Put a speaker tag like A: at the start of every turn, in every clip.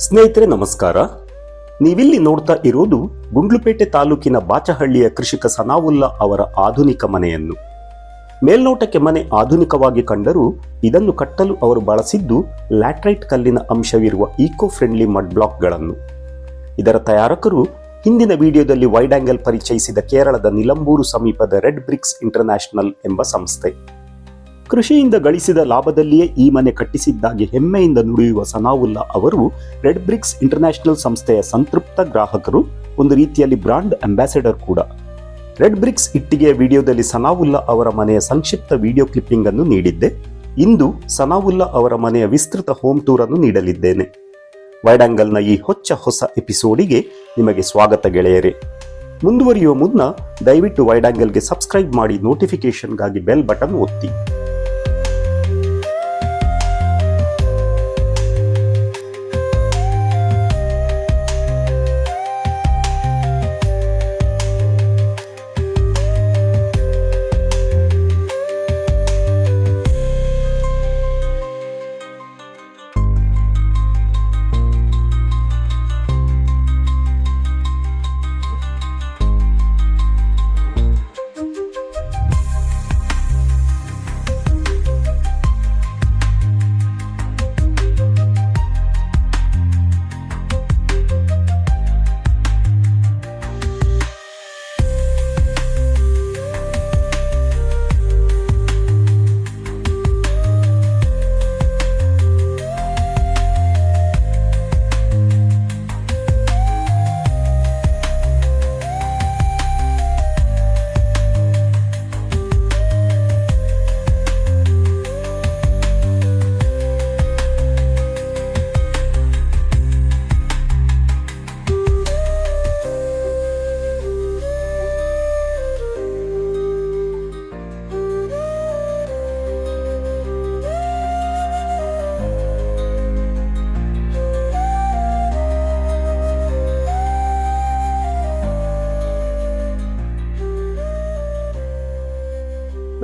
A: ಸ್ನೇಹಿತರೆ, ನಮಸ್ಕಾರ. ನೀವಿಲ್ಲಿ ನೋಡ್ತಾ ಇರೋದು ಗುಂಡ್ಲುಪೇಟೆ ತಾಲೂಕಿನ ಬಾಚಹಳ್ಳಿಯ ಕೃಷಿಕ ಸನಾವುಲ್ಲಾ ಅವರ ಆಧುನಿಕ ಮನೆಯನ್ನು. ಮೇಲ್ನೋಟಕ್ಕೆ ಮನೆ ಆಧುನಿಕವಾಗಿ ಕಂಡರೂ ಇದನ್ನು ಕಟ್ಟಲು ಅವರು ಬಳಸಿದ್ದು ಲ್ಯಾಟ್ರೈಟ್ ಕಲ್ಲಿನ ಅಂಶವಿರುವ ಈಕೋ ಫ್ರೆಂಡ್ಲಿ ಮಡ್ ಬ್ಲಾಕ್ಗಳನ್ನು ಇದರ ತಯಾರಕರು ಹಿಂದಿನ ವಿಡಿಯೋದಲ್ಲಿ ವೈಡ್ ಆಂಗಲ್ ಪರಿಚಯಿಸಿದ ಕೇರಳದ ನಿಲಂಬೂರು ಸಮೀಪದ ರೆಡ್ ಬ್ರಿಕ್ಸ್ ಇಂಟರ್ನ್ಯಾಷನಲ್ ಎಂಬ ಸಂಸ್ಥೆ. ಕೃಷಿಯಿಂದ ಗಳಿಸಿದ ಲಾಭದಲ್ಲಿಯೇ ಈ ಮನೆ ಕಟ್ಟಿಸಿದ್ದಾಗಿ ಹೆಮ್ಮೆಯಿಂದ ನುಡಿಯುವ ಸನಾವುಲ್ಲಾ ಅವರು ರೆಡ್ ಬ್ರಿಕ್ಸ್ ಇಂಟರ್ನ್ಯಾಷನಲ್ ಸಂಸ್ಥೆಯ ಸಂತೃಪ್ತ ಗ್ರಾಹಕರು, ಒಂದು ರೀತಿಯಲ್ಲಿ ಬ್ರಾಂಡ್ ಅಂಬಾಸಿಡರ್ ಕೂಡ. ರೆಡ್ ಬ್ರಿಕ್ಸ್ ಇಟ್ಟಿಗೆಯ ವಿಡಿಯೋದಲ್ಲಿ ಸನಾವುಲ್ಲಾ ಅವರ ಮನೆಯ ಸಂಕ್ಷಿಪ್ತ ವಿಡಿಯೋ ಕ್ಲಿಪ್ಪಿಂಗ್ ಅನ್ನು ನೀಡಿದ್ದೆ. ಇಂದು ಸನಾವುಲ್ಲಾ ಅವರ ಮನೆಯ ವಿಸ್ತೃತ ಹೋಮ್ ಟೂರ್ ಅನ್ನು ನೀಡಲಿದ್ದೇನೆ. ವೈಡ್ ಆಂಗಲ್ನ ಈ ಹೊಚ್ಚ ಹೊಸ ಎಪಿಸೋಡಿಗೆ ನಿಮಗೆ ಸ್ವಾಗತ ಗೆಳೆಯರೇ. ಮುಂದುವರಿಯುವ ಮುನ್ನ ದಯವಿಟ್ಟು ವೈಡ್ ಆಂಗಲ್ಗೆ ಸಬ್ಸ್ಕ್ರೈಬ್ ಮಾಡಿ ನೋಟಿಫಿಕೇಷನ್ಗಾಗಿ ಬೆಲ್ ಬಟನ್ ಒತ್ತಿ.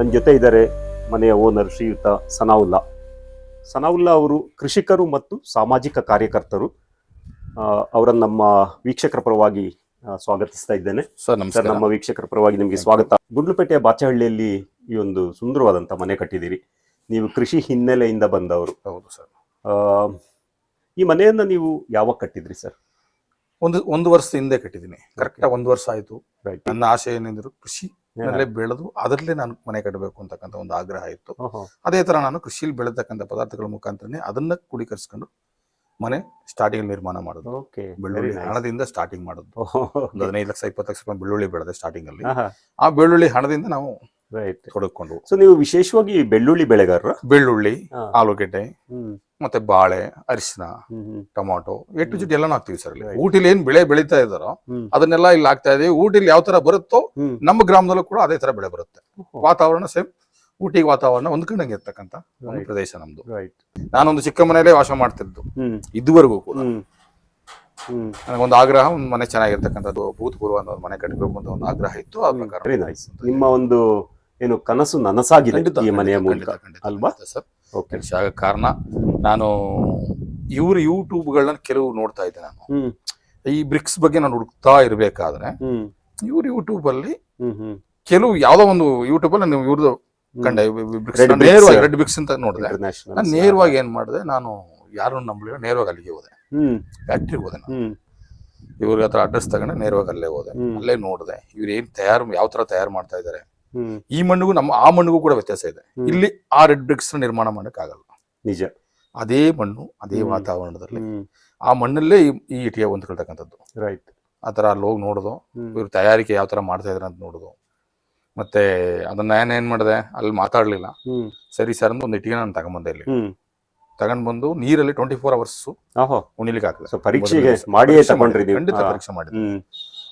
A: ನನ್ನ ಜೊತೆ ಇದ್ದಾರೆ ಮನೆಯ ಓನರ್ ಶ್ರೀಯುತ ಸನಾವುಲ್ಲಾ. ಸನಾವುಲ್ಲಾ ಅವರು ಕೃಷಿಕರು ಮತ್ತು ಸಾಮಾಜಿಕ ಕಾರ್ಯಕರ್ತರು. ಅವರನ್ನು ನಮ್ಮ ವೀಕ್ಷಕರ ಪರವಾಗಿ ಸ್ವಾಗತಿಸ್ತಾ ಇದ್ದೇನೆ.
B: ಸರ್ ನಮಸ್ಕಾರ.
A: ನಮ್ಮ ವೀಕ್ಷಕರ ಪರವಾಗಿ ನಿಮಗೆ ಸ್ವಾಗತ. ಗುಂಡ್ಲುಪೇಟೆಯ ಬಾಚಹಳ್ಳಿಯಲ್ಲಿ ಈ ಒಂದು ಸುಂದರವಾದಂಥ ಮನೆ ಕಟ್ಟಿದ್ದೀರಿ. ನೀವು ಕೃಷಿ ಹಿನ್ನೆಲೆಯಿಂದ ಬಂದವರು.
B: ಹೌದು ಸರ್.
A: ಈ ಮನೆಯನ್ನು ನೀವು ಯಾವಾಗ ಕಟ್ಟಿದ್ರಿ ಸರ್?
B: ಒಂದು ಒಂದು ವರ್ಷದ ಹಿಂದೆ ಕಟ್ಟಿದ್ದೀನಿ ಕರೆಕ್ಟಾಗಿ ಒಂದು ವರ್ಷ ಆಯಿತು. ನನ್ನ ಆಸೆ ಏನೆಂದ್ರು ಕೃಷಿ ನಲ್ಲೇ ಬೆಳೆದು ಅದರಲ್ಲೇ ನಾನು ಮನೆ ಕಟ್ಟಬೇಕು ಅಂತಕ್ಕಂತ ಒಂದು ಆಗ್ರಹ ಇತ್ತು. ಅದೇ ತರ ನಾನು ಕೃಷಿಯಲ್ಲಿ ಬೆಳೆತಕ್ಕಂಥ ಪದಾರ್ಥಗಳ ಮುಖಾಂತರನೇ ಅದನ್ನ ಕುಡಿಕರಿಸ್ಕೊಂಡು ಮನೆ ಸ್ಟಾರ್ಟಿಂಗ್ ನಿರ್ಮಾಣ ಮಾಡುದು ಬೆಳ್ಳುಳ್ಳಿ ಹಣದಿಂದ ಸ್ಟಾರ್ಟಿಂಗ್ ಮಾಡೋದು ಒಂದು ಹದಿನೈದು ಲಕ್ಷ ಇಪ್ಪತ್ತು ಲಕ್ಷ ರೂಪಾಯಿ ಬೆಳ್ಳುಳ್ಳಿ ಬೆಳೆದೆ ಸ್ಟಾರ್ಟಿಂಗ್ ಅಲ್ಲಿ. ಆ ಬೆಳ್ಳುಳ್ಳಿ ಹಣದಿಂದ ನಾವು ತೊಡಕೊಂಡು.
A: ಸೊ ನೀವು ವಿಶೇಷವಾಗಿ ಬೆಳ್ಳುಳ್ಳಿ ಬೆಳೆಗಾರರು?
B: ಬೆಳ್ಳುಳ್ಳಿ ಆಲೂಗಡ್ಡೆ ಮತ್ತೆ ಬಾಳೆ ಅರಿಶಿನ ಟೊಮಾಟೊ ಎಟ್ಟು ಟು ಎಲ್ಲಾನು ಹಾಕ್ತಿವಿ ಸರ್ ಇಲ್ಲಿ. ಊಟಿಲಿ ಏನ್ ಬೆಳೆ ಬೆಳೀತಾ ಇದಾರೋ ಅದನ್ನೆಲ್ಲ ಇಲ್ಲಿ ಹಾಕ್ತಾ ಇದೀವಿ ಊಟಿಲಿ ಯಾವ ತರ ಬರುತ್ತೋ ನಮ್ಮ ಗ್ರಾಮದಲ್ಲೂ ಕೂಡ ಅದೇ ತರ ಬೆಳೆ ಬರುತ್ತೆ. ವಾತಾವರಣ ಸೇಮ್. ಊಟಿಗೆ ವಾತಾವರಣ ಹೊಂದ್ಕೊಂಡಂಗೆ ಇರ್ತಕ್ಕಂತ ಒಂದು ಪ್ರದೇಶ ನಮ್ದು.
A: ರೈಟ್
B: ನಾನೊಂದು ಚಿಕ್ಕ ಮನೆಯಲ್ಲೇ ವಾಸ ಮಾಡ್ತಿದ್ದು. ಇದುವರೆಗೂ ಕೂಡ. ನನಗೊಂದು ಆಗ್ರಹ ಒಂದು ಮನೆ ಚೆನ್ನಾಗಿರ್ತಕ್ಕಂಥದ್ದು ಭೂತಪೂರ್ವ ಅನ್ನೋ ಒಂದು ಮನೆ ಕಟ್ಟಬೇಕು ಅಂತ ಒಂದು ಆಗ್ರಹ ಇತ್ತು. ಆ ಪ್ರಕಾರ
A: ನಿಮ್ಮ ಒಂದು ಏನು ಕನಸು ನನಸಾಗಿದೆ ಈ ಮನೆಯ ಮೂಲಕ ಅಲ್ವಾ?
B: ಸರ್.
A: ಓಕೆ
B: ಆಗ ಕಾರಣ ನಾನು ಇವ್ರ ಯೂಟ್ಯೂಬ್ಗಳನ್ನ ಕೆಲವು ನೋಡ್ತಾ ಇದ್ದೆ ನಾನು. ಈ ಬ್ರಿಕ್ಸ್ ಬಗ್ಗೆ ನಾನು ಹುಡುಕ್ತಾ ಇರ್ಬೇಕಾದ್ರೆ ಇವ್ರ ಯೂಟ್ಯೂಬ್ ಅಲ್ಲಿ ಕೆಲವು ಯಾವ್ದೋ ಒಂದು ಯೂಟ್ಯೂಬ್ ಅಲ್ಲಿ ನೀವು ಇವ್ರದ್ದು ಕಂಡ. ನೇರವಾಗಿ ರೆಡ್ ಬಿಕ್ಸ್ ಅಂತ ನೋಡಿದೆ. ನಾನು ನೇರವಾಗಿ ಏನ್ ಮಾಡಿದೆ ನಾನು ಯಾರು ನಂಬಲಿಲ್ಲ ನೇರವಾಗಿ ಅಲ್ಲಿಗೆ ಹೋದೆ.
A: ಹ್ಮ್.
B: ಫ್ಯಾಕ್ಟ್ರಿಗೆ ಹೋದೆ ನಾನು. ಇವ್ರ ಹತ್ರ ಅಡ್ರೆಸ್ ತಗೊಂಡೆ ನೇರವಾಗಿ ಅಲ್ಲೇ ಹೋದೆ. ಅಲ್ಲೇ ನೋಡಿದೆ. ಇವ್ರು ಏನ್ ತಯಾರು ಯಾವ ತರ ತಯಾರು ಮಾಡ್ತಾ ಇದಾರೆ.
A: ಹ್ಮ್
B: ಈ ಮಣ್ಣಿಗೂ ನಮ್ಮ ಆ ಮಣ್ಣಿಗೂ ಕೂಡ ವ್ಯತ್ಯಾಸ ಇದೆ. ಇಲ್ಲಿ ಆ ರೆಡ್ ಬ್ರಿಕ್ಸ್ ನಿರ್ಮಾಣ ಮಾಡಕ್ ಆಗಲ್ಲ.
A: ನಿಜ.
B: ಅದೇ ಮಣ್ಣು ಅದೇ. ವಾತಾವರಣದಲ್ಲಿ. ಆ ಮಣ್ಣಲ್ಲೇ ಈ- ಇಟಿಯ ಹೊಂದ್ಕೊಳ್ತಕ್ಕಂಥದ್ದು.
A: ರೈಟ್.
B: ಆ ತರ ಅಲ್ಲಿ ಹೋಗಿ ನೋಡುದು. ಇವ್ರ ತಯಾರಿಕೆ ಯಾವ ತರ ಮಾಡ್ತಾ ಇದಾರೆ ಅಂತ ನೋಡುದು. ಮತ್ತೆ ಅದನ್ನ ನಾನು ಏನ್ ಮಾಡಿದೆ? ಅಲ್ಲಿ ಮಾತಾಡ್ಲಿಲ್ಲ. ಸರಿ ಸರ್ ಅಂತ ಒಂದು ಇಟ್ಟಿಗೆ ನಾನು ತಗೊಂಬಂದೆ ಇಲ್ಲಿ.
A: ತಗೊಂಡ್ಬಂದು
B: ತಗೊಂಡ್ ಬಂದು ನೀರಲ್ಲಿ ಟ್ವೆಂಟಿ ಫೋರ್ ಅವರ್ಸ್ ಉಣಿಲಿಕ್ಕೆ ಹಾಕಿದೆ
A: ಪರೀಕ್ಷೆಗೆ
B: ಪರೀಕ್ಷೆ
A: ತಗೊಂಡ್ರಿ
B: ಖಂಡಿತ. ಪರೀಕ್ಷೆ ಮಾಡಿದೆ.
A: ಹ್ಮ್.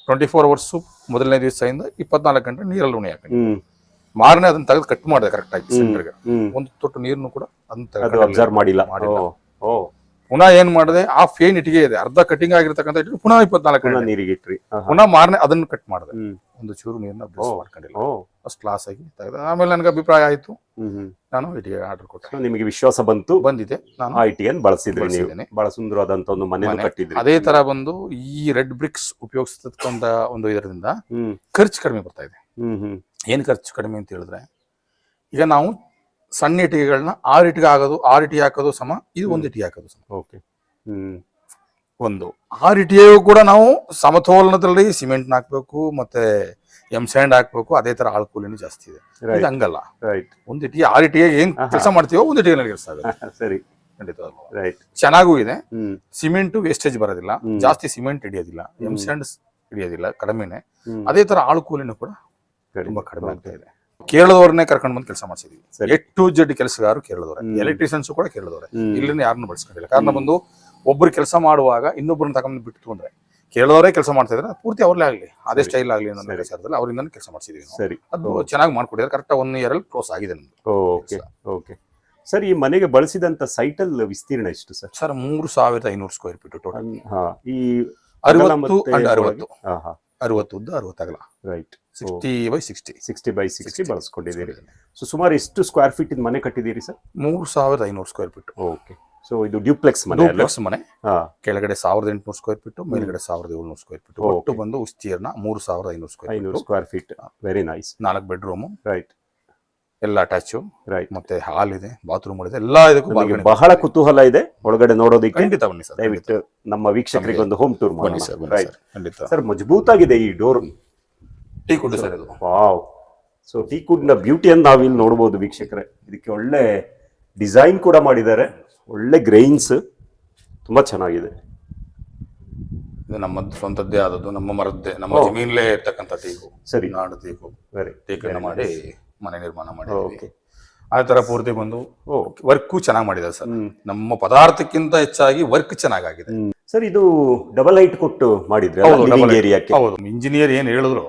B: ಟ್ವೆಂಟಿ ಫೋರ್ ಅವರ್ಸು ಮೊದಲನೇ ದಿವಸದಿಂದ ಇಪ್ಪತ್ನಾಲ್ಕು ಗಂಟೆ ನೀರಲ್ಲಿ ಉಣಿ ಹಾಕಿ ಮಾರನೇ ಅದನ್ನ ತೆಗೆದು ಕಟ್ ಮಾಡಿದೆ ಕರೆಕ್ಟ್ ಆಗಿ
A: ಸಿಲಿಂಡರ್ಗೆ
B: ಒಂದು ತೊಟ್ಟು ನೀರನ್ನು ಕೂಡ ಅದನ್ನ
A: ಅದು ಅಬ್ಸರ್ವ್ ಮಾಡಿಲ್ಲ.
B: ಮಾಡಿಲ್ಲ.
A: ಓ.
B: ಪುನಃ ಏನ್ ಮಾಡಿದೆ? ಆ ಫೇನ್ ಇಟ್ಟಿಗೆ ಇದೆ. ಅರ್ಧ ಕಟಿಂಗ್ ಆಗಿರ್ತಕ್ಕಂಥ ಇಟ್ಟಿಗೆ ಪುನಃ ಇಪ್ಪತ್ನಾಲ್ಕು ಗಂಟೆ.
A: ನೀರಿಗೆ ಇಟ್ರಿ.
B: ಪುನಃ ಮಾರನೆ ಅದನ್ನು ಕಟ್ ಮಾಡಿದೆ. ಒಂದು ಚೂರು ನೀರನ್ನ. ಮಾಡ್ಕೊಂಡಿಲ್ಲ. ಫಸ್ಟ್ ಕ್ಲಾಸ್ ಆಗಿ ತೆಗೆದ ಆಮೇಲೆ ನನಗೆ ಅಭಿಪ್ರಾಯ ಆಯ್ತು. ನಾನು ಇಟ್ಟಿಗೆ ಆರ್ಡರ್ ಕೊಟ್ಟೆ.
A: ನಿಮಗೆ ವಿಶ್ವಾಸ ಬಂತು?
B: ಬಂದಿದೆ. ನಾನು
A: ಐ ಟಿ
B: ಬಳಸಿದ್ದೇನೆ.
A: ಬಹಳ ಸುಂದರವಾದಂತ ಒಂದು ಮನೆ. ಕಟ್ಟಿದ್ದೆ
B: ಅದೇ ತರ ಬಂದು ಈ ರೆಡ್ ಬ್ರಿಕ್ಸ್ ಉಪಯೋಗಿಸ್ತಕ್ಕಂತ ಒಂದು ಇದರಿಂದ ಖರ್ಚು ಕಡಿಮೆ ಬರ್ತಾ ಇದೆ. ಏನ್ ಖರ್ಚು ಕಡಿಮೆ ಅಂತ ಹೇಳಿದ್ರೆ ಈಗ ನಾವು ಸಣ್ಣ ಇಟ್ಟಿಗೆಗಳನ್ನ ಆರು ಇಟ್ಟಿಗೆ ಆಗೋದು ಆರು ಇಟ್ಟಿಗೆ ಹಾಕೋದು ಸಮ ಇದು ಒಂದು ಇಟ್ಟಿಗೆ ಹಾಕೋದು ಸಮ.
A: ಓಕೆ. ಹ್ಮ್.
B: ಒಂದು. ಆರು ಇಟ್ಟಿಗೆಯೂ ಕೂಡ ನಾವು ಸಮತೋಲನದಲ್ಲಿ ಸಿಮೆಂಟ್ ಹಾಕ್ಬೇಕು ಮತ್ತೆ ಎಂ ಸ್ಯಾಂಡ್ ಹಾಕ್ಬೇಕು ಅದೇ ತರ ಆಳ್ಕೂಲಿನೂ ಜಾಸ್ತಿ ಇದೆ. ಇದು ಹಂಗಲ್ಲ.
A: ರೈಟ್
B: ಒಂದು ಇಟ್ಟಿಗೆ ಆರು ಇಟ್ಟಿಗೆ ಏನ್ ಕೆಲಸ ಮಾಡ್ತೀವೋ ಒಂದು ಇಟ್ಟಿಗೆ ಕೆಲಸ ಆಗುತ್ತೆ
A: ಸರಿ.
B: ಖಂಡಿತ
A: ರೈಟ್
B: ಚೆನ್ನಾಗೂ ಇದೆ. ಸಿಮೆಂಟ್ ವೇಸ್ಟೇಜ್ ಬರೋದಿಲ್ಲ. ಜಾಸ್ತಿ ಸಿಮೆಂಟ್ ಹಿಡಿಯೋದಿಲ್ಲ.
A: ಎಂ
B: ಸ್ಯಾಂಡ್ ಹಿಡಿಯೋದಿಲ್ಲ ಕಡಿಮೆನೆ. ಅದೇ ತರ ಆಳುಕೂಲಿನೂ ಕೂಡ ತುಂಬಾ ಕಡಿಮೆ ಆಗ್ತಾ ಇದೆ. ಕೇರಳದವ್ರನ್ನೇ ಕರ್ಕೊಂಡು ಬಂದು ಕೆಲಸ ಮಾಡಿಸಿದ್ವಿ. ಎಟ್ ಟು ಜೆಡ್ ಕೆಲಸಗಾರರು ಕೇರಳದವ್ರೆ. ಎಲೆಕ್ಟ್ರಿಷಿಯನ್ಸ್ ಕೂಡ ಕೇರಳದವ್ರೆ. ಇಲ್ಲಿನ ಯಾರನ್ನು ಬಳಸ್ಕೊಂಡಿಲ್ಲ. ಕಾರಣ ಬಂದು ಒಬ್ರು ಕೆಲಸ ಮಾಡುವಾಗ ಇನ್ನೊಬ್ಬರನ್ನ ತಗೊಂಡು ಬಿಟ್ಟು ಅಂದ್ರೆ ಕೇರಳದವರೇ ಕೆಲಸ ಮಾಡ್ತಾ ಇದ್ರೆ ಪೂರ್ತಿ ಅವ್ರಲ್ಲೇ ಆಗಲಿ. ಅದೇ. ಸ್ಟೈಲ್ ಆಗಲಿ
A: ನನ್ನ.
B: ವಿಚಾರದಲ್ಲಿ ಅವರಿಂದ ಕೆಲಸ ಮಾಡಿಸಿದ್ವಿ.
A: ಸರಿ.
B: ಅದು ಚೆನ್ನಾಗಿ ಮಾಡ್ಕೊಡಿದ್ರೆ ಕರೆಕ್ಟ್ ಒನ್ ಇಯರ್ ಅಲ್ಲಿ ಕ್ಲೋಸ್ ಆಗಿದೆ ನಮ್ದು
A: ಓಕೆ. ಓಕೆ. ಸರ್ ಈ ಮನೆಗೆ ಬಳಸಿದಂತ ಸೈಟಲ್ ವಿಸ್ತೀರ್ಣ ಎಷ್ಟು ಸರ್?
B: ಸರ್ ಮೂರು ಸಾವಿರದ ಐನೂರು ಸ್ಕ್ವೇರ್ ಫೀಟ್ ಟೋಟಲ್
A: ಈ
B: ಅರವತ್ತು ಅರವತ್ತು.
A: ಹಾ ಹಾ.
B: ಅರವತ್ತು ಉದ್ದ ಅರವತ್ತು ಅಗಲ
A: right
B: sixty by sixty
A: sixty by sixty ಬಳಸ್ಕೊಂಡಿದ್ದೀರಿ so ಸುಮಾರು ಎಷ್ಟು ಸ್ಕ್ವೇರ್ ಫೀಟ್ ಮನೆ ಕಟ್ಟಿದ್ದೀರಿ ಸರ್?
B: ಮೂರು ಸಾವಿರದ ಐನೂರು ಸ್ಕ್ವೇರ್ ಫೀಟ್
A: ಓಕೆ ಸೊ ಇದು ಡ್ಯೂಪ್ಲೆಕ್ಸ್ ಮನೆ
B: ಡ್ಯೂಪ್ಲೆಕ್ಸ್ ಮನೆ. ಕೆಳಗಡೆ ಸಾವಿರದ ಎಂಟುನೂರು ಸ್ಕ್ವೇರ್ ಫೀಟ್ ಮೇಲ್ಗಡೆ ಸಾವಿರದ ಏಳ್ನೂರು ಸ್ಕ್ವೇರ್ ಫೀಟ್ ಒಟ್ಟು ಬಂದು ಉಸ್ತೀರ್ಣ ಮೂರು ಸಾವಿರದ ಐನೂರು ಸ್ಕ್ವೇರ್
A: ಐನೂರು ಸ್ಕ್ವೇರ್ ಫೀಟ್ ವೆರಿ ನೈಸ್
B: ನಾಲ್ಕು ಬೆಡ್ರೂಮು
A: ರೈಟ್
B: ಎಲ್ಲ ಅಟ್ಯಾಚು
A: ರೈಟ್
B: ಮತ್ತೆ ಹಾಲ್ ಇದೆ ಬಾತ್ರೂಮ್ ಇದೆ ಎಲ್ಲ ಇದಕ್ಕೂ
A: ಬಹಳ ಕುತೂಹಲ ಇದೆ. ಒಳಗಡೆ ನೋಡೋದಕ್ಕೆ
B: ಖಂಡಿತ ಬನ್ನಿ ಸರ್
A: ದಯವಿಟ್ಟು ನಮ್ಮ ವೀಕ್ಷಕರಿಗೆ ಒಂದು ಹೋಮ್ ಟೂರ್
B: ಬನ್ನಿ ಸರ್ ಬನ್ನಿ
A: ರೈಟ್
B: ಸರ್ ಖಂಡಿತ.
A: ಸರ್ ಮಜಬೂತಾಗಿದೆ ಈ ಡೋರ್
B: ಟೀ ಕುಡ್ ಸರ್ ಇದು.
A: ವಾವ್ ಸೊ ಟೀ ಅಂತ ನಾವು ಇಲ್ಲಿ ನೋಡಬಹುದು ವೀಕ್ಷಕರೇ. ಇದಕ್ಕೆ ಒಳ್ಳೆ ಡಿಸೈನ್ ಕೂಡ ಮಾಡಿದ್ದಾರೆ. ಒಳ್ಳೆ ಗ್ರೈನ್ಸ್ ತುಂಬಾ ಚೆನ್ನಾಗಿದೆ.
B: ಇದು ನಮ್ಮ ಸ್ವಂತದ್ದೇ ಆದದ್ದು ನಮ್ಮ ಮರದ್ದೇ ನಮ್ಮ
A: ಜಮೀನಲ್ಲೇ
B: ಜಮೀನ್ಲೇ ಇರ್ತಕ್ಕಂಥ ಟೀಕು
A: ಸರಿ.
B: ನಾಡು ಟೀಕು
A: ವೆರಿ
B: ಟೀಕನ್ನ ಮಾಡಿ ಮನೆ ನಿರ್ಮಾಣ ಮಾಡಿದ್ವಿ. ಆ ತರ ಪೂರ್ತಿ ಬಂದು
A: ಓಕೆ.
B: ವರ್ಕು ಚೆನ್ನಾಗಿ ಮಾಡಿದ್ದಾರೆ ಸರ್. ನಮ್ಮ ಪದಾರ್ಥಕ್ಕಿಂತ ಹೆಚ್ಚಾಗಿ ವರ್ಕ್ ಚೆನ್ನಾಗಿದೆ
A: ಸರ್ ಇದು ಡಬಲ್ ಹೈಟ್ ಕೊಟ್ಟು ಮಾಡಿದ್ರೆ
B: ಹೌದು, double
A: ಏರಿಯಾಕ್ಕೆ
B: ಹೌದು. ಇಂಜಿನಿಯರ್ ಏನ್ ಹೇಳಿದ್ರು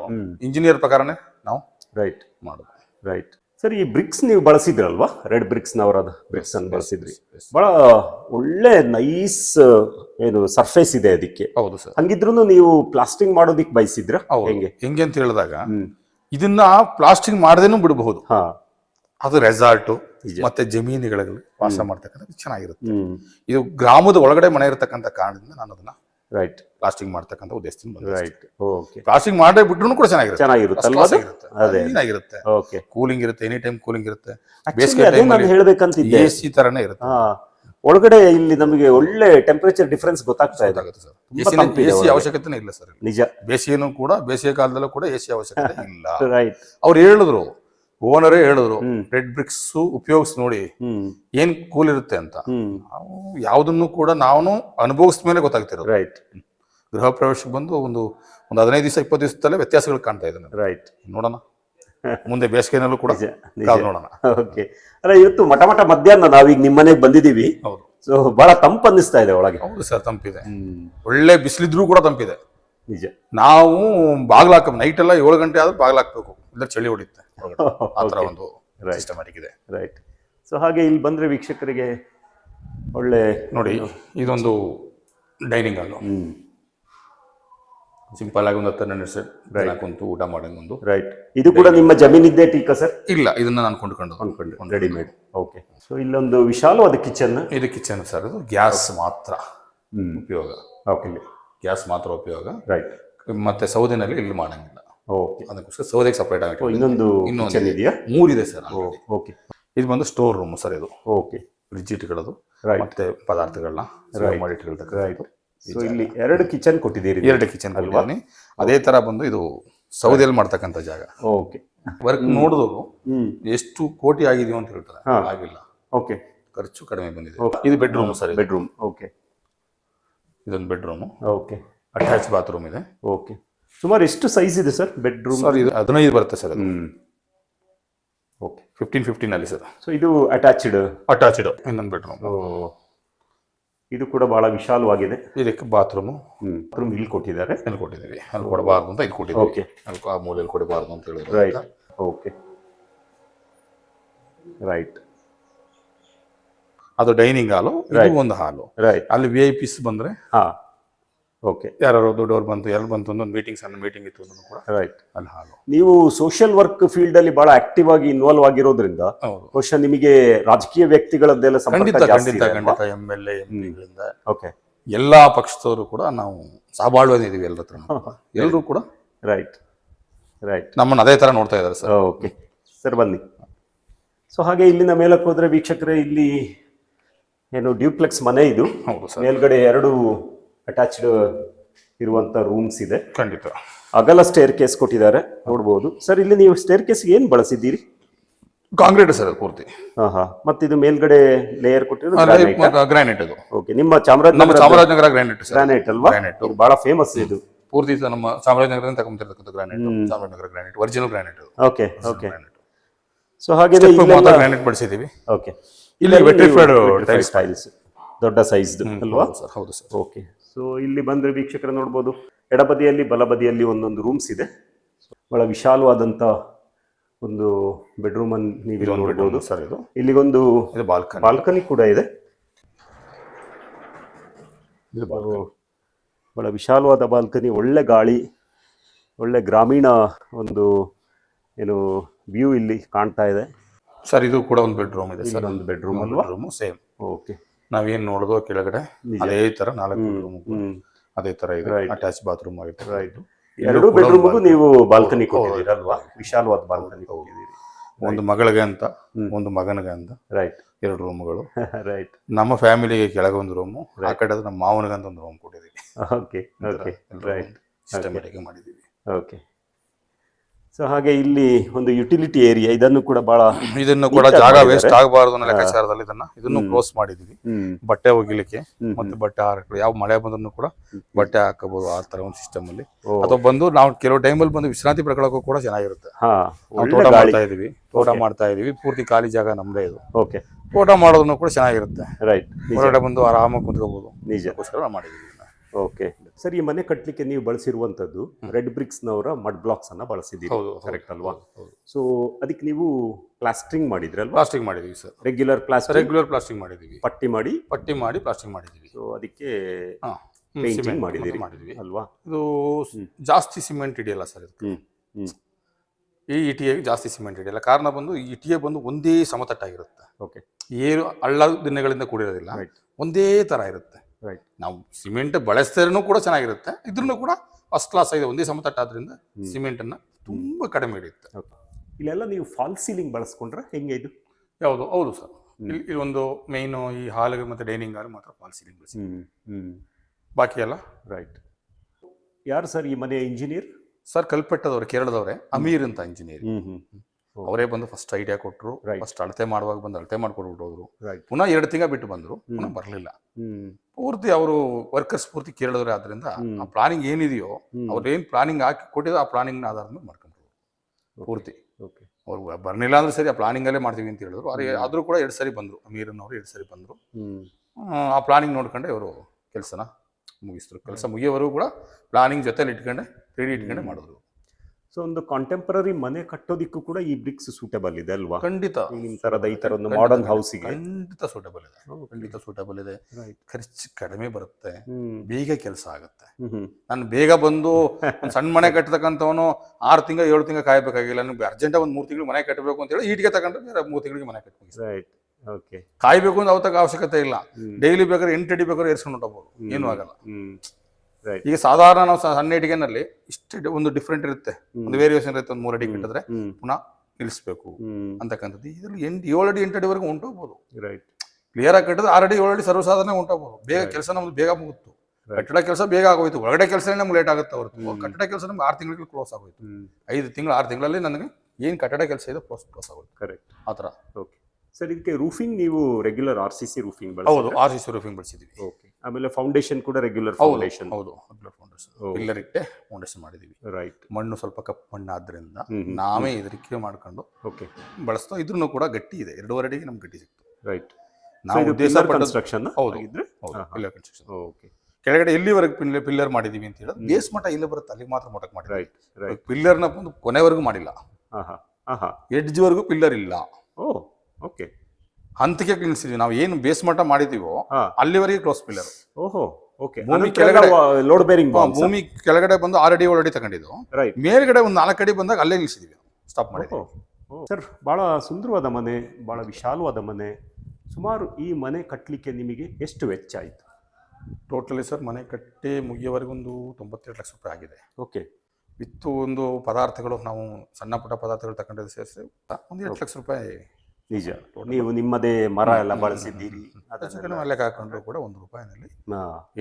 B: ಇಂಜಿನಿಯರ್ ಪ್ರಕಾರನೇ ನಾವು
A: ರೈಟ್
B: ಮಾಡೋದು.
A: ರೈಟ್ ಸರ್ ಈ ಬ್ರಿಕ್ಸ್ ನೀವು ಬಳಸಿದ್ರಲ್ವಾ? ರೆಡ್ ಬ್ರಿಕ್ಸ್ ನವರಾದ ಬ್ರಿಕ್ಸ್ ಅನ್ನು ಬಳಸಿದ್ರಿ. ಬಹಳ ಒಳ್ಳೆ ನೈಸ್ ಏನು ಸರ್ಫೇಸ್ ಇದೆ ಅದಕ್ಕೆ.
B: ಹೌದು ಸರ್.
A: ಹಂಗಿದ್ರು ನೀವು ಪ್ಲಾಸ್ಟಿಂಗ್ ಮಾಡೋದಿಕ್ ಬಯಸಿದ್ರ? ಹೆಂಗೆ?
B: ಹೆಂಗೆ ಅಂತ ಹೇಳಿದಾಗ ಇದನ್ನ ಪ್ಲಾಸ್ಟಿಕ್ ಮಾಡದೇನು ಬಿಡಬಹುದು. ಅದು ರೆಸಾರ್ಟ್ ಮತ್ತೆ ಜಮೀನುಗಳಲ್ಲಿ ವಾಸ ಮಾಡ್ತಕ್ಕಂಥ ಚೆನ್ನಾಗಿರುತ್ತೆ. ಇದು ಗ್ರಾಮದ ಒಳಗಡೆ ಮನೆ ಇರತಕ್ಕಂಥ ಕಾರಣದಿಂದ ನಾನು ಅದನ್ನ
A: ರೈಟ್
B: ಪ್ಲಾಸ್ಟಿಕ್ ಮಾಡ್ತಕ್ಕಂಥ ಉದ್ದೇಶದಿಂದ
A: ರೈಟ್ ಓಕೆ
B: ಪ್ಲಾಸ್ಟಿಕ್ ಮಾಡೇ ಬಿಟ್ರು ಕೂಡ ಚೆನ್ನಾಗಿರುತ್ತೆ?
A: ಅದೇ.
B: ಚೆನ್ನಾಗಿರುತ್ತೆ
A: ಓಕೆ
B: ಕೂಲಿಂಗ್ ಇರುತ್ತೆ ಎನಿ ಟೈಮ್ ಕೂಲಿಂಗ್ ಇರುತ್ತೆ
A: ಬೇಸಿಗೆ ಟೈಮ್ ನಾನು ಹೇಳ್ಬೇಕಂತಿದ್ದೆ.
B: ಎ ಸಿ ತರನೇ ಇರುತ್ತೆ.
A: ಒಳಗಡೆ ಇಲ್ಲಿ ನಮಗೆ ಒಳ್ಳೆ ಟೆಂಪರೇಚರ್ ಡಿಫರೆನ್ಸ್ ಗೊತ್ತಾಗ್ತಾ ಇದೆ.
B: ಗೊತ್ತಾಗುತ್ತೆ ಸರ್.
A: ತುಂಬಾ ತಂಪಿದೆ
B: ಸಿ
A: ಒಳಗೆ.
B: ಅವಶ್ಯಕತೆನೇ ಇಲ್ಲ ಸರ್
A: ನಿಜ.
B: ಬೇಸಿಗೆನೂ ಕೂಡ ಬೇಸಿಗೆ ಕಾಲದಲ್ಲೂ ಕೂಡ ಎ ಸಿ ಅವಶ್ಯಕತೆ ಇಲ್ಲ.
A: ರೈಟ್
B: ಅವ್ರು ಹೇಳಿದ್ರು ಓನರೇ ಹೇಳಿದ್ರು. ರೆಡ್ ಬ್ರಿಕ್ಸ್ ಉಪಯೋಗಿಸಿ ನೋಡಿ
A: ಹ್ಮ್.
B: ಏನ್ ಕೂಲ್ ಇರುತ್ತೆ ಅಂತ.
A: ಯಾವುದನ್ನು
B: ನಾವು ಯಾವ್ದನ್ನು ಕೂಡ ನಾವು ಅನುಭವಿಸಿದ ಮೇಲೆ ಗೊತ್ತಾಗ್ತಿರೋದು.
A: ರೈಟ್
B: ಗೃಹ ಪ್ರವೇಶಕ್ಕೆ ಬಂದು ಒಂದು ಒಂದು ಹದಿನೈದು ದಿವಸ ಇಪ್ಪತ್ತು ದಿವಸದಲ್ಲೇ ವ್ಯತ್ಯಾಸಗಳು ಕಾಣ್ತಾ ಇದ್ದಾನೆ.
A: ರೈಟ್
B: ನೋಡೋಣ. ಮುಂದೆ ಬೇಸಿಗೆನಲ್ಲೂ ಕೂಡ ನೋಡೋಣ.
A: ಓಕೆ ಅಲ್ಲ ಇವತ್ತು ಮಠ ಮಠ ಮಧ್ಯಾಹ್ನ ನಾವೀಗ ನಿಮ್ಮ ಮನೆಗೆ ಬಂದಿದ್ದೀವಿ.
B: ಹೌದು.
A: ಸೊ ಬಹಳ ತಂಪು ಅನ್ನಿಸ್ತಾ ಇದೆ ಒಳಗೆ.
B: ಹೌದು ಸರ್ ತಂಪಿದೆ. ಒಳ್ಳೆ ಬಿಸಿಲಿದ್ರೂ ಕೂಡ ತಂಪಿದೆ.
A: ನಿಜ.
B: ನಾವು ಬಾಗ್ಲಾಕ ನೈಟ್ ಎಲ್ಲ ಏಳು ಗಂಟೆ ಆದ್ರೂ ಬಾಗ್ಲಾಕ್ಬೇಕು. ಇಲ್ಲ ಚಳಿ ಹೊಡಿಯುತ್ತೆ ಆತರ ಒಂದು. ಸಿಸ್ಟಮ್ಯಾಟಿಕ್ ಇದೆ
A: ರೈಟ್ ಸೊ ಹಾಗೆ ಇಲ್ಲಿ ಬಂದ್ರೆ ವೀಕ್ಷಕರಿಗೆ ಒಳ್ಳೆ
B: ನೋಡಿ ಇದೊಂದು ಡೈನಿಂಗ್ ಹಾಲು ಸಿಂಪಲ್ ಆಗಿ ಒಂದು ಹತ್ತು ಹನ್ನೆರಡು ಸೆಟ್ ಕುಂತು ಊಟ ಮಾಡಂಗ್ ಒಂದು
A: ರೈಟ್ ಇದು ಕೂಡ ನಿಮ್ಮ ಜಮೀನಿದ್ದೇ ಟೀಕ ಸರ್?
B: ಇಲ್ಲ ಇದನ್ನ ನಾನು ಕೊಂಡ್ಕೊಂಡು.
A: ಅನ್ಕೊಂಡು ರೆಡಿಮೇಡ್ ಓಕೆ ಸೊ ಇಲ್ಲೊಂದು ವಿಶಾಲವಾದ ಕಿಚನ್
B: ಇದು ಕಿಚನ್ ಸರ್ ಅದು ಗ್ಯಾಸ್ ಮಾತ್ರ ಉಪಯೋಗ.
A: ಓಕೆ
B: ಗ್ಯಾಸ್ ಮಾತ್ರ ಉಪಯೋಗ.
A: ರೈಟ್
B: ಮತ್ತೆ ಸೌದೆನಲ್ಲಿ ಇಲ್ಲಿ ಮಾಡಂಗಿಲ್ಲ.
A: ಓಕೆ
B: ಅದಕ್ಕೋಸ್ಕರ ಸೌದೆಗೆ ಸಪ್ರೇಟ್ ಆಗಿ
A: ಇನ್ನೊಂದು
B: ಇನ್ನೊಂದು
A: ಇದೆಯಾ?
B: ಮೂರಿದೆ ಸರ್
A: ಓಕೆ
B: ಇದು ಬಂದು ಸ್ಟೋರ್ ರೂಮ್ ಸರ್ ಇದು.
A: ಓಕೆ
B: ಫ್ರಿಜ್ ಇಟ್ಕೊಳ್ಳೋದು
A: ರೈಟ್
B: ಮತ್ತೆ ಪದಾರ್ಥಗಳನ್ನ. ಮಾಡಿ ಇಟ್ಕೊಳ್ತಕ್ಕ
A: ರೈಟ್ ಸೊ ಇಲ್ಲಿ ಎರಡು ಕಿಚನ್ ಕೊಟ್ಟಿದ್ದೀರಿ
B: ಎರಡು ಕಿಚನ್ ಕೊಟ್ಟಿದ್ದೀನಿ. ಅದೇ ತರ ಬಂದು ಇದು ಸೌದೆಯಲ್ಲಿ ಮಾಡ್ತಕ್ಕಂಥ ಜಾಗ.
A: ಓಕೆ
B: ವರ್ಕ್ ನೋಡಿದವರು ಎಷ್ಟು ಕೋಟಿ ಆಗಿದೆಯೋ ಅಂತ ಹೇಳ್ತಾರೆ. ಆಗಿಲ್ಲ.
A: ಓಕೆ
B: ಖರ್ಚು ಕಡಿಮೆ ಬಂದಿದೆ. ಇದು ಬೆಡ್ರೂಮ್ ಸರ್.
A: ಬೆಡ್ರೂಮ್ ಓಕೆ
B: ಇದೊಂದು ಬೆಡ್ರೂಮ್
A: ಓಕೆ
B: ಅಟ್ಯಾಚ್ ಬಾತ್ರೂಮ್ ಇದೆ.
A: ಓಕೆ ಸುಮಾರು ಎಷ್ಟು ಸೈಜ್ ಇದೆ ಸರ್ ಬೆಡ್ರೂಮ್
B: ಸರ್ ಇದು ಹದಿನೈದು ಬರುತ್ತೆ ಸರ್
A: ಓಕೆ
B: ಫಿಫ್ಟೀನ್ ಫಿಫ್ಟೀನ್ ಅಲ್ಲಿ ಸರ್.
A: ಸೊ ಇದು ಅಟ್ಯಾಚ್ಡ್
B: ಅಟ್ಯಾಚ್ಡ್ ಇನ್ನೊಂದು ಬೆಡ್ರೂಮ್
A: ಇದು ಕೂಡ ಬಹಳ ವಿಶಾಲವಾಗಿದೆ.
B: ಇದಕ್ಕೆ ಬಾತ್ರೂಮು
A: ಬಾತ್ರೂಮ್ ರೂಮ್ ಇಲ್ಲಿ ಕೊಟ್ಟಿದ್ದಾರೆ.
B: ಇಲ್ಲಿ ಕೊಟ್ಟಿದ್ದೀವಿ. ಅಲ್ಲಿ ಕೊಡಬಾರ್ದು ಅಂತ ಇಲ್ಲಿ ಕೊಟ್ಟಿದ್ದೀವಿ.
A: ಓಕೆ
B: ಅಲ್ಲಿ ಆ ಮೂಲೆಯಲ್ಲಿ ಕೊಡಬಾರ್ದು ಅಂತ ಹೇಳಿದ್ರು
A: ರೈಟ್ ಓಕೆ ರೈಟ್
B: ಅದು ಡೈನಿಂಗ್ ಹಾಲು ಒಂದು ಹಾಲು
A: ರೈಟ್
B: ಅಲ್ಲಿ ವಿ ಐ ಪಿಸ್ ಬಂದ್ರೆ
A: ಹಾ. ಓಕೆ
B: ಯಾರು ದೊಡ್ಡವ್ರು ಬಂತು ಎಲ್ಲಿ ಬಂತು ಒಂದೊಂದು ಮೀಟಿಂಗ್ ಸಣ್ಣ ಮೀಟಿಂಗ್ ಇತ್ತು ಅಂದ್ರೂ ಕೂಡ
A: ರೈಟ್
B: ಅಲ್ಲಿ ಹಾಲು.
A: ನೀವು ಸೋಷಿಯಲ್ ವರ್ಕ್ ಫೀಲ್ಡ್ ಅಲ್ಲಿ ಬಹಳ ಆಕ್ಟಿವ್ ಆಗಿ ಇನ್ವಾಲ್ವ್ ಆಗಿರೋದ್ರಿಂದ ಬಹುಶಃ ನಿಮಗೆ ರಾಜಕೀಯ ವ್ಯಕ್ತಿಗಳದ್ದೆಲ್ಲ
B: ಖಂಡಿತ ಖಂಡಿತ ಖಂಡಿತ ಎಂ ಎಲ್ ಎ ಗಳಿಂದ.
A: ಓಕೆ
B: ಎಲ್ಲಾ ಪಕ್ಷದವರು ಕೂಡ ನಾವು ಸಹಬಾಳ್ವೆ ಇದೀವಿ ಎಲ್ಲರ ಹತ್ರ ಎಲ್ಲರೂ ಕೂಡ
A: ರೈಟ್ ರೈಟ್
B: ನಮ್ಮನ್ನು ಅದೇ ತರ ನೋಡ್ತಾ ಇದ್ದಾರೆ ಸರ್.
A: ಓಕೆ ಸರ್ ಬನ್ನಿ. ಸೊ ಹಾಗೆ ಇಲ್ಲಿನ ಮೇಲಕ್ಕೆ ಹೋದ್ರೆ ವೀಕ್ಷಕರೇ ಇಲ್ಲಿ ಏನು ಡ್ಯೂಪ್ಲೆಕ್ಸ್ ಮನೆ ಇದು. ಮೇಲ್ಗಡೆ ಎರಡು ಅಟ್ಯಾಚ್ಡ್ ಇರುವಂತ ರೂಮ್ಸ್ ಇದೆ.
B: ಖಂಡಿತ.
A: ಅಗಲ ಸ್ಟೇರ್ ಕೇಸ್ ಕೊಟ್ಟಿದ್ದಾರೆ. ನೋಡಬಹುದು ಸರ್ ಇಲ್ಲಿ ನೀವು ಸ್ಟೇರ್ ಕೇಸ್ ಏನ್ ಬಳಸಿದ್ದೀರಿ?
B: ಕಾಂಕ್ರೀಟ್ ಸರ್ ಪೂರ್ತಿ.
A: ಹಾ ಹಾ ಮತ್ತೆ ಇದು ಮೇಲ್ಗಡೆ ಲೇಯರ್ ಕೊಟ್ಟಿರೋದು
B: ಗ್ರಾನೈಟ್ ಅದು.
A: ಓಕೆ ನಿಮ್ಮ
B: ನಮ್ಮ
A: ಚಾಮರಾಜನಗರ
B: ಚಾಮರಾಜನಗರ ಗ್ರಾನೈಟ್
A: ಗ್ರಾನೈಟ್ ಅಲ್ವಾ? ಗ್ರಾನೈಟ್ ಬಹಳ ಫೇಮಸ್ ಇದು.
B: ಪೂರ್ತಿ ನಮ್ಮ ಚಾಮರಾಜನಗರದಿಂದ ತಗೊಂತಿರ್ತಕ್ಕಂಥ granite Chamarajanagar granite original granite ಅದು.
A: ಓಕೆ ಓಕೆ ಸೊ ಹಾಗೆ
B: ಗ್ರಾನೈಟ್ ಬಳಸಿದೀವಿ
A: ಓಕೆ
B: ಇಲ್ಲಿ ವೆಟ್ರಿಫೈಡ್.
A: ಟೈಲ್ಸ್ ದೊಡ್ಡ ಸೈಜ್ ಅಲ್ವಾ?
B: ಸರ್ ಹೌದು ಸರ್.
A: ಓಕೆ ಸೊ ಇಲ್ಲಿ ಬಂದ್ರೆ ವೀಕ್ಷಕರು ನೋಡ್ಬೋದು ಎಡಬದಿಯಲ್ಲಿ ಬಲಬದಿಯಲ್ಲಿ ಒಂದೊಂದು ರೂಮ್ಸ್ ಇದೆ. ಬಹಳ ವಿಶಾಲವಾದಂತ ಒಂದು ಬೆಡ್ರೂಮ್ ಅನ್ನು ನೀವು ನೋಡಬಹುದು
B: ಸರ್ ಇದು.
A: ಇಲ್ಲಿಗೊಂದು
B: ಬಾಲ್ಕನಿ
A: ಬಾಲ್ಕನಿ ಕೂಡ ಇದೆ. ಬಹಳ ವಿಶಾಲವಾದ ಬಾಲ್ಕನಿ ಒಳ್ಳೆ ಗಾಳಿ ಒಳ್ಳೆ ಗ್ರಾಮೀಣ ಒಂದು ಏನು ವ್ಯೂ ಇಲ್ಲಿ ಕಾಣ್ತಾ ಇದೆ.
B: ಸರ್ ಇದು ಕೂಡ ಒಂದು ಬೆಡ್ರೂಮ್ ಇದೆ ಸರ್.
A: ಒಂದು ಬೆಡ್ರೂಮ್ ಅಲ್ವಾ
B: ಸೇಮ್
A: ಓಕೆ
B: ನಾವೇನ್ ನೋಡಿದ್ವೋ ಕೆಳಗಡೆ ಅದೇ ತರ ನಾಲ್ಕು
A: ರೂಮ್
B: ಅದೇ ತರ ಇದೆ. ಅಟ್ಯಾಚ್ ಬಾತ್ರೂಮ್ ಆಗಿದೆ.
A: ರೈಟ್ ಎರಡು ಬೆಡ್ರೂಮ್ಗೂ ನೀವು ಬಾಲ್ಕನಿ ಕೊಟ್ಟಿದ್ದೀರಿ. ಅಲ್ವಾ ವಿಶಾಲವಾದ ಬಾಲ್ಕನಿ ಹೋಗಿದ್ದೀರಿ
B: ಒಂದು ಮಗಳಿಗೆ ಅಂತ ಒಂದು ಮಗನಿಗೆ ಅಂತ.
A: ರೈಟ್
B: ಎರಡು ರೂಮ್ಗಳು
A: ರೈಟ್
B: ನಮ್ಮ ಫ್ಯಾಮಿಲಿಗೆ ಕೆಳಗೆ ಒಂದು ರೂಮು ಆ ಕಡೆ ನಮ್ಮ ಮಾವನಿಗೆ ಅಂತ ಒಂದು ರೂಮ್ ಕೊಟ್ಟಿದ್ದೀವಿ.
A: ಓಕೆ ಓಕೆ ರೈಟ್
B: ಸಿಸ್ಟಮೆಟಿಕ್ ಮಾಡಿದ್ದೀವಿ.
A: ಓಕೆ ಸೊ ಹಾಗೆ ಇಲ್ಲಿ ಒಂದು ಯುಟಿಲಿಟಿ ಏರಿಯಾ ಇದನ್ನು ಕೂಡ ಬಹಳ
B: ಇದನ್ನು ಕೂಡ ಜಾಗ ವೇಸ್ಟ್ ಆಗಬಾರದು ಅನ್ನೋ ಲೆಕ್ಕಾಚಾರದಲ್ಲಿ ಇದನ್ನ ಇದನ್ನು ಕ್ಲೋಸ್ ಮಾಡಿದೀವಿ. ಬಟ್ಟೆ ಒಗಿಲಿಕ್ಕೆ ಮತ್ತೆ ಬಟ್ಟೆ ಹಾಕಲು ಯಾವ ಮಳೆ ಬಂದ್ರು ಕೂಡ ಬಟ್ಟೆ ಹಾಕಬಹುದು ಆ ತರ ಒಂದು ಸಿಸ್ಟಮ್ ಅಲ್ಲಿ. ಅಥವಾ ಬಂದು ನಾವು ಕೆಲವು ಟೈಮಲ್ಲಿ ಬಂದು ವಿಶ್ರಾಂತಿ ಪಡ್ಕೊಳ್ಳೋಕು ಕೂಡ ಚೆನ್ನಾಗಿರುತ್ತೆ. ತೋಟ ಮಾಡ್ತಾ ಇದೀವಿ ತೋಟ ಮಾಡ್ತಾ ಇದೀವಿ ಪೂರ್ತಿ ಖಾಲಿ ಜಾಗ ನಮ್ದೇ ಇದು.
A: ಓಕೆ
B: ತೋಟ ಮಾಡೋದನ್ನು ಕೂಡ ಚೆನ್ನಾಗಿರುತ್ತೆ.
A: ರೈಟ್
B: ಹೊರಗಡೆ ಬಂದು ಆರಾಮಾಗಿ ಕುಂತ್ಕೋಬಹುದು ನಿಜಕ್ಕೋಸ್ಕರ ಮಾಡಿದೀವಿ.
A: ಓಕೆ. ಸರ್ ಈ ಮನೆ ಕಟ್ಟಲಿಕ್ಕೆ ನೀವು ಬಳಸಿರುವಂತದ್ದು ರೆಡ್ ಬ್ರಿಕ್ಸ್ ನವರ ಮಡ್ ಬ್ಲಾಕ್ಸ್ ಅನ್ನ ಬಳಸಿದ್ದೀರಿ.
B: ಹೌದು
A: ಕರೆಕ್ಟ್ ಅಲ್ವಾ? ಸೊ ಅದಕ್ಕೆ ನೀವು ಪ್ಲಾಸ್ಟ್ರಿಂಗ್ ಮಾಡಿದ್ರಲ್ವಾ
B: ಪ್ಲಾಸ್ಟಿಕ್ ಮಾಡಿದೀವಿ sir.
A: Regular plaster
B: regular plastic ಮಾಡಿದೀವಿ
A: ಪಟ್ಟಿ ಮಾಡಿ?
B: ಪಟ್ಟಿ ಮಾಡಿ ಪ್ಲಾಸ್ಟಿಕ್ ಮಾಡಿದೀವಿ
A: ಸೊ ಅದಕ್ಕೆ
B: ಹಾ
A: ಪೇಂಟಿಂಗ್
B: ಮಾಡಿದ್ವಿ
A: ಅಲ್ವಾ?
B: ಇದು ಜಾಸ್ತಿ ಸಿಮೆಂಟ್ ಹಿಡಿಯಲ್ಲ ಸರ್ ಇದು
A: ಹ್ಮ್ ಹ್ಮ್.
B: ಈ ಇಟಿಯ ಜಾಸ್ತಿ ಸಿಮೆಂಟ್ ಹಿಡಿಯಲ್ಲ. ಕಾರಣ ಬಂದು ಈ ಇಟಿಗೆ ಬಂದು ಒಂದೇ ಸಮತಟ್ಟಾಗಿರುತ್ತೆ.
A: ಓಕೆ
B: ಏನು ಹಳ್ಳ ದಿನಗಳಿಂದ ಕೂಡಿರೋದಿಲ್ಲ. ಒಂದೇ ತರ ಇರುತ್ತೆ. ನಾವು ಸಿಮೆಂಟ್ ಬಳಸ್ತಾರೂ ಕೂಡ ಚೆನ್ನಾಗಿರುತ್ತೆ. ಇದ್ರೂ ಕೂಡ ಫಸ್ಟ್ ಕ್ಲಾಸ್ ಆಗಿದೆ ಒಂದೇ ಸಮತಟ್ಟಾದ್ರಿಂದ ಸಿಮೆಂಟ್ ಅನ್ನ ತುಂಬಾ ಕಡಿಮೆ ಹಿಡಿಯುತ್ತೆ
A: ಇಲ್ಲೆಲ್ಲ ನೀವು ಫಾಲ್ ಸೀಲಿಂಗ್ ಬಳಸ್ಕೊಂಡ್ರೆ ಹೆಂಗೆ ಇದು?
B: ಯಾವುದು? ಹೌದು ಸರ್. ಇಲ್ಲಿ ಒಂದು ಮೇಯ್ನು ಈ ಹಾಲ್ಗೆ ಮತ್ತೆ ಡೈನಿಂಗ್ ಹಾಲ್ ಮಾತ್ರ ಫಾಲ್ ಸೀಲಿಂಗ್ ಬಳಸಿ. ಬಾಕಿ ಎಲ್ಲ?
A: ರೈಟ್ ಯಾರು ಸರ್ ಈ ಮನೆಯ ಇಂಜಿನಿಯರ್
B: ಸರ್ ಕಲ್ಪೆಟ್ಟದವ್ರೆ ಕೇರಳದವ್ರೆ. ಅಮೀರ್ ಅಂತ ಇಂಜಿನಿಯರ್ ಅವರೇ ಬಂದು ಫಸ್ಟ್ ಐಡಿಯಾ ಕೊಟ್ಟರು. ಫಸ್ಟ್ ಅಳತೆ ಮಾಡುವಾಗ ಬಂದು ಅಳತೆ ಮಾಡ್ಕೊಂಡು ಹೋದ್ರು.
A: ರೈಟ್
B: ಪುನಃ ಎರಡು ತಿಂಗಳ ಬಿಟ್ಟು ಬಂದರು. ಪುನಃ ಬರಲಿಲ್ಲ. ಪೂರ್ತಿ ಅವರು ವರ್ಕರ್ಸ್ ಪೂರ್ತಿ ಕೇಳಿದ್ರೆ ಆದ್ರಿಂದ ಆ ಪ್ಲಾನಿಂಗ್ ಏನಿದೆಯೋ ಅವ್ರು ಏನು ಪ್ಲಾನಿಂಗ್ ಹಾಕಿ ಕೊಟ್ಟಿದ್ರು ಆ ಪ್ಲಾನಿಂಗ್ ಆಧಾರದ ಮೇಲೆ ಮಾಡ್ಕೊಂಡ್ರು. ಪೂರ್ತಿ.
A: ಓಕೆ
B: ಅವ್ರು ಬರ್ಲಿಲ್ಲ ಅಂದ್ರೆ ಸರಿ ಆ ಪ್ಲಾನಿಂಗ್ ಅಲ್ಲೇ ಮಾಡ್ತೀವಿ ಅಂತ ಹೇಳಿದ್ರು. ಅವ್ರಿಗೆ ಆದ್ರೂ ಕೂಡ ಎರಡು ಸರಿ ಬಂದ್ರು. ಅಮೀರನ್ ಅವರು ಎರಡು ಸರಿ ಬಂದ್ರು. ಆ, ಆ ಪ್ಲಾನಿಂಗ್ ನೋಡ್ಕೊಂಡೆ ಇವರು ಕೆಲಸನ ಮುಗಿಸಿದ್ರು ಕೆಲಸ ಮುಗಿಯೋವರೆಗೂ ಕೂಡ ಪ್ಲಾನಿಂಗ್ ಜೊತೆಲಿ ಇಟ್ಕೊಂಡೆ ರೆಡಿ ಇಟ್ಕೊಂಡೆ ಮಾಡಿದ್ರು.
A: ಸೊ ಒಂದು ಕಾಂಟೆಂಪರರಿ ಮನೆ ಕಟ್ಟೋದಿಕ್ಕೂ ಕೂಡ ಈ ಬ್ರಿಕ್ಸ್ ಸೂಟಬಲ್ ಇದೆ ಅಲ್ವಾ?
B: ಖಂಡಿತ.
A: ಈ ನಿಮ್ ತರದ ಈ ತರ ಒಂದು ಮಾಡರ್ನ್ ಹೌಸಿಗೆ
B: ಖಂಡಿತ ಸೂಟಬಲ್ ಇದೆ. ಖಂಡಿತ ಸೂಟಬಲ್ ಇದೆ. ಖರ್ಚು ಕಡಿಮೆ ಬರುತ್ತೆ. ಬೇಗ ಕೆಲಸ ಆಗುತ್ತೆ. ನಾನು ಬೇಗ ಬಂದು ಸಣ್ಣ ಮನೆ ಕಟ್ಟತಕ್ಕಂಥವನು ಆರು ತಿಂಗಳು ಏಳು ತಿಂಗಳು ಕಾಯಬೇಕಾಗಿಲ್ಲ. ನನಗೆ ಅರ್ಜೆಂಟ್ ಒಂದು ಮೂರು ತಿಂಗಳು ಮನೆ ಕಟ್ಟಬೇಕು ಅಂತ ಹೇಳಿ ಈಟಿಗೆ ತಗೊಂಡ್ರೆ ಮೂರು ತಿಂಗಳಿಗೆ ಮನೆ ಕಟ್ಟಿ
A: ರೈಟ್ ಓಕೆ
B: ಕಾಯ್ಬೇಕು ಅಂತ ಅವತ್ತಾಗ ಅವಶ್ಯಕತೆ ಇಲ್ಲ. ಡೈಲಿ ಬೇಕಾದ್ರೆ ಎಂಟು ಅಡಿ ಬೇಕಾದ್ರೆ ಏರ್ಸ್ಕೊಂಡು ಹೊಟ್ಟಬಹುದು ಏನೂ ಆಗಲ್ಲ. ಈಗ ಸಾಧಾರಣ ನಾವು ಸಣ್ಣ ಇಟಿಗೆನಲ್ಲಿ ಇಷ್ಟು ಒಂದು ಡಿಫ್ರೆಂಟ್ ಇರುತ್ತೆ. ಒಂದು ವೇರಿಯೇಷನ್ ಇರುತ್ತೆ ಒಂದು ಮೂರು ಅಡಿ
A: ಇಟ್ಟಿದ್ರೆ
B: ಪುನಃ ನಿಲ್ಲಿಸ್ಬೇಕು ಅಂತಕ್ಕಂಥದ್ದು. ಇದರಲ್ಲಿ ಎಂಟು ಏಳು ಅಡಿ ಎಂಟು ಅಡಿವರೆಗೂ ಹೊಂಟೋಗ್ಬೋದು
A: ರೈಟ್
B: ಕ್ಲಿಯರ್ ಆಗಿ ಕಟ್ಟಿದ್ರೆ ಆರಡಿ ಏಳು ಅಡಿ ಸರ್ವಸಾಧಾರಣ ಉಂಟಾಗ್ಬೋದು ಬೇಗ ಕೆಲಸ ನಮ್ದು ಬೇಗ ಮುಗಿತು. ಕಟ್ಟಡ ಕೆಲಸ ಬೇಗ ಆಗೋಯ್ತು. ಒಳಗಡೆ ಕೆಲಸ ನಮ್ಗೆ ಲೇಟ್ ಆಗುತ್ತೆ ಹೊರತು. ಕಟ್ಟಡ ಕೆಲಸ ನಮ್ಗೆ ಆರು ತಿಂಗಳಿಗೆ ಕ್ಲೋಸ್ ಆಗೋಯ್ತು. ಐದು ತಿಂಗಳು ಆರು ತಿಂಗಳಲ್ಲಿ ನನಗೆ ಏನು ಕಟ್ಟಡ ಕೆಲಸ ಇದೆ ಕ್ಲೋಸ್ ಕ್ಲೋಸ್ ಆಗೋಯ್ತು.
A: ಕರೆಕ್ಟ್
B: ಆ ಥರ.
A: ಓಕೆ ಸರ್ ಇದಕ್ಕೆ ರೂಫಿಂಗ್ ನೀವು regular R C C roofing
B: ಹೌದು ಆರ್ ಸಿ ಸಿ ರೂಫಿಂಗ್ ಬಳಸಿದ್ವಿ
A: ಓಕೆ ಆಮೇಲೆ ಫೌಂಡೇಶನ್ ಕೂಡ ರೆಗ್ಯುಲರ್ ಫೌಂಡೇಶನ್
B: ಹೌದು ಫೌಂಡೇಶನ್ ಪಿಲ್ಲರ್ ಇಟ್ಟೆ ಫೌಂಡೇಶನ್ ಮಾಡಿದೀವಿ
A: ರೈಟ್
B: ಮಣ್ಣು ಸ್ವಲ್ಪ ಕಪ್ಪು ಮಣ್ಣು ಆದ್ರಿಂದ ನಾವೇ ಇದಕ್ಕೆ ಮಾಡ್ಕೊಂಡು
A: ಓಕೆ
B: ಬಳಸ್ತಾ ಇದ್ರೂ ಕೂಡ ಗಟ್ಟಿ ಇದೆ. ಎರಡೂವರೆ ಅಡಿಗೆ ನಮ್ಗೆ ಗಟ್ಟಿ ಸಿಕ್ತು.
A: ರೈಟ್
B: ನಾವು ದೇಶ
A: ಕನ್ಸ್ಟ್ರಕ್ಷನ್
B: ಹೌದು
A: ಇದ್ರೆ
B: ಹೌದು ಪಿಲ್ಲರ್ ಕನ್ಸ್ಟ್ರಕ್ಷನ್
A: ಓಕೆ
B: ಕೆಳಗಡೆ ಎಲ್ಲಿವರೆಗೆ ಪಿಲ್ಲರ್ ಪಿಲ್ಲರ್ ಮಾಡಿದೀವಿ ಅಂತ ಹೇಳಿದ್ರೆ ಬೇಸ್ ಮಠ ಇಲ್ಲಿ ಬರುತ್ತೆ ಅಲ್ಲಿಗೆ ಮಾತ್ರ ಮೊಟಕ್ ಮಾಡಿ
A: ರೈಟ್ ರೈಟ್
B: ಪಿಲ್ಲರ್ನ ಒಂದು ಕೊನೆವರೆಗೂ ಮಾಡಿಲ್ಲ.
A: ಹಾಂ ಹಾಂ ಹಾಂ
B: ಎಡ್ಜ್ವರೆಗೂ ಪಿಲ್ಲರ್ ಇಲ್ಲ.
A: ಓ. ಓಕೆ
B: ಹಂತಕ್ಕೆ ನಿಲ್ಸಿದ್ವಿ ನಾವು ಏನು ಬೇಸ್ ಮಟ್ಟ ಮಾಡಿದೀವೋ
A: ಹಾ.
B: ಅಲ್ಲಿವರೆಗೆ ಕ್ಲೋಸ್ ಪಿಲ್ಲರ್
A: ಓಹೋ ಓಕೆ
B: ಭೂಮಿ ಕೆಳಗಡೆ-
A: ಲೋಡ್ ಬೇರಿಂಗ್
B: ಭೂಮಿ ಕೆಳಗಡೆ ಬಂದು ಆರು ಅಡಿ ಏಳು ಅಡಿ ತಗೊಂಡಿದ್ದು.
A: ರೈಟ್
B: ಮೇಲ್ಗಡೆ ಒಂದು ನಾಲ್ಕು ಅಡಿ ಬಂದಾಗ ಅಲ್ಲೇ ನಿಲ್ಸಿದ್ವಿ ಸ್ಟಾಪ್ ಮಾಡಿ
A: ಸರ್ ಬಹಳ ಸುಂದರವಾದ ಮನೆ ಬಹಳ ವಿಶಾಲವಾದ ಮನೆ. ಸುಮಾರು ಈ ಮನೆ ಕಟ್ಟಲಿಕ್ಕೆ ನಿಮಗೆ ಎಷ್ಟು ವೆಚ್ಚ ಆಯಿತು?
B: ಟೋಟಲಿ ಸರ್ ಮನೆ ಕಟ್ಟಿ ಮುಗಿಯೋವರೆಗೆ ಒಂದು ತೊಂಬತ್ತೆರಡು ಲಕ್ಷ ರೂಪಾಯಿ ಆಗಿದೆ.
A: ಓಕೆ
B: ವಿತ್ತು ಒಂದು ಪದಾರ್ಥಗಳು ನಾವು ಸಣ್ಣ ಪುಟ್ಟ ಪದಾರ್ಥಗಳು ತಗೊಂಡಿದ್ದು ಸೇರಿಸಿ ಒಂದು ಎಂಟು ಲಕ್ಷ ರೂಪಾಯಿ
A: ನಿಜ. ನೀವು ನಿಮ್ಮದೇ ಮರ ಎಲ್ಲ ಬಳಸಿದ್ದೀರಿ.
B: ಲೆಕ್ಕ ಹಾಕೊಂಡ್ರು ಕೂಡ ಒಂದು ರೂಪಾಯಿನಲ್ಲಿ.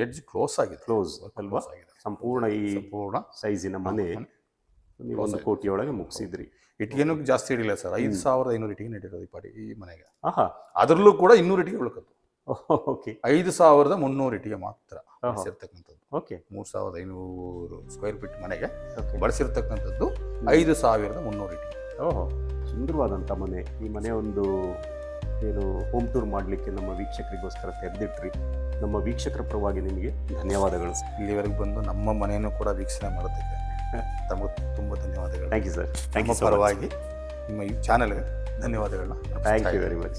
B: ಎಡ್ಜ್ ಕ್ಲೋಸ್ ಆಗಿದೆ.
A: ಕ್ಲೋಸ್ ಅಲ್ವಾ? ಸಂಪೂರ್ಣ ಈ
B: ಪೂರ್ಣ
A: ಸೈಜಿನ ಮನೆ. ನೀವು ಒಂದು ಕೋಟಿಯೊಳಗೆ ಮುಗಿಸಿದ್ರಿ.
B: ಇಟ್ಟಿಗೆನೂ ಜಾಸ್ತಿ ಇಡಿಲ್ಲ ಸರ್? ಐದು ಸಾವಿರದ ಐನೂರು ಇಟ್ಟಿಗೆ ನೆಟ್ಟಿರೋದು ಈ ಪಾಡಿ ಈ ಮನೆಗೆ. ಅದರಲ್ಲೂ ಕೂಡ ಇನ್ನೂರು ಇಟ್ಟಿಗೆ ಉಳ್ಕತ್ತು
A: ಓಕೆ.
B: ಐದು ಸಾವಿರದ ಮುನ್ನೂರು ಇಟ್ಟಿಗೆ ಮಾತ್ರ. ಬಳಸಿರ್ತಕ್ಕಂಥದ್ದು.
A: ಓಕೆ.
B: ಮೂರು ಸಾವಿರದ ಐನೂರು ಸ್ಕ್ವೇರ್ ಫೀಟ್ ಮನೆಗೆ ಬಳಸಿರ್ತಕ್ಕಂಥದ್ದು ಐದು ಸಾವಿರದ ಮುನ್ನೂರು ಇಟ್ಟಿಗೆ.
A: ಓಹೋ. ಸುಂದರವಾದಂಥ ಮನೆ. ಈ ಮನೆ ಒಂದು ಏನು ಹೋಮ್ ಟೂರ್ ಮಾಡಲಿಕ್ಕೆ ನಮ್ಮ ವೀಕ್ಷಕರಿಗೋಸ್ಕರ ತೆರೆದಿಟ್ರಿ. ನಮ್ಮ ವೀಕ್ಷಕರ ಪರವಾಗಿ ನಿಮಗೆ ಧನ್ಯವಾದಗಳು
B: ಇಲ್ಲಿವರೆಗೆ ಬಂದು ನಮ್ಮ ಮನೆಯನ್ನು ಕೂಡ ವೀಕ್ಷಣೆ ಮಾಡೋದಕ್ಕೆ ತಮಗೆ ತುಂಬ ಧನ್ಯವಾದಗಳು.
A: Thank you sir thank you
B: ಪರವಾಗಿ ನಿಮ್ಮ ಈ ಚಾನಲ್ಗೆ ಧನ್ಯವಾದಗಳನ್ನ
A: ಥ್ಯಾಂಕ್ ಯು ವೆರಿ ಮಚ್